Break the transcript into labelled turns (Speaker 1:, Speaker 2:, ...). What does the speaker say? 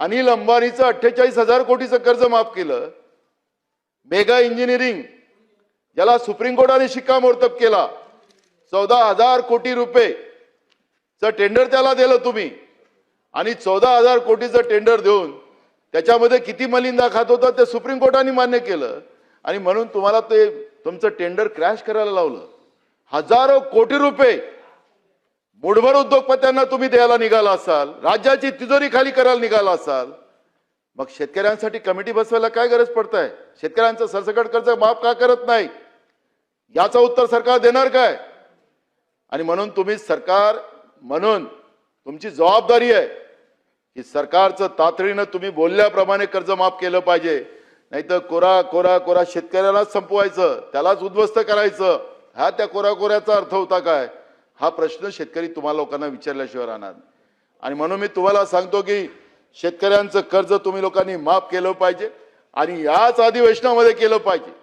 Speaker 1: अनिल अंबानीचं अठ्ठेचाळीस हजार कोटीचं कर्ज माफ केलं. मेगा इंजिनिअरिंग ज्याला सुप्रीम कोर्टाने शिक्कामोर्तब केला. चौदा हजार कोटी रुपयेचं टेंडर त्याला दिलं तुम्ही. आणि चौदा हजार कोटीचं टेंडर देऊन त्याच्यामध्ये किती मलिंदा खात होता ते सुप्रीम कोर्टाने मान्य केलं. आणि म्हणून तुम्हाला ते तुमचं टेंडर क्रॅश करायला लावलं. हजारो कोटी रुपये मुठभर उद्योगपत्यांना तुम्ही द्यायला निघाला असाल राज्याची तिजोरी खाली करायला निघाला असाल मग शेतकऱ्यांसाठी कमिटी बसवायला काय गरज पडत आहे शेतकऱ्यांचं सरसकट कर्ज माफ का करत नाही? याचं उत्तर सरकार देणार काय? आणि म्हणून तुम्ही सरकार म्हणून तुमची जबाबदारी आहे की सरकारचं तातडीनं तुम्ही बोलल्याप्रमाणे कर्ज माफ केलं पाहिजे. नाही तर कोरा कोरा कोरा शेतकऱ्यालाच संपवायचं त्यालाच उद्ध्वस्त करायचं. हा त्या कोरा कोऱ्याचा अर्थ होता काय? हा प्रश्न शेतकरी तुम्हाला लोकांना विचारल्याशिवाय राहणार. आणि म्हणून मी तुम्हाला सांगतो की शेतकऱ्यांचं कर्ज तुम्ही लोकांनी माफ केलं पाहिजे आणि याच अधिवेशनामध्ये केलं पाहिजे.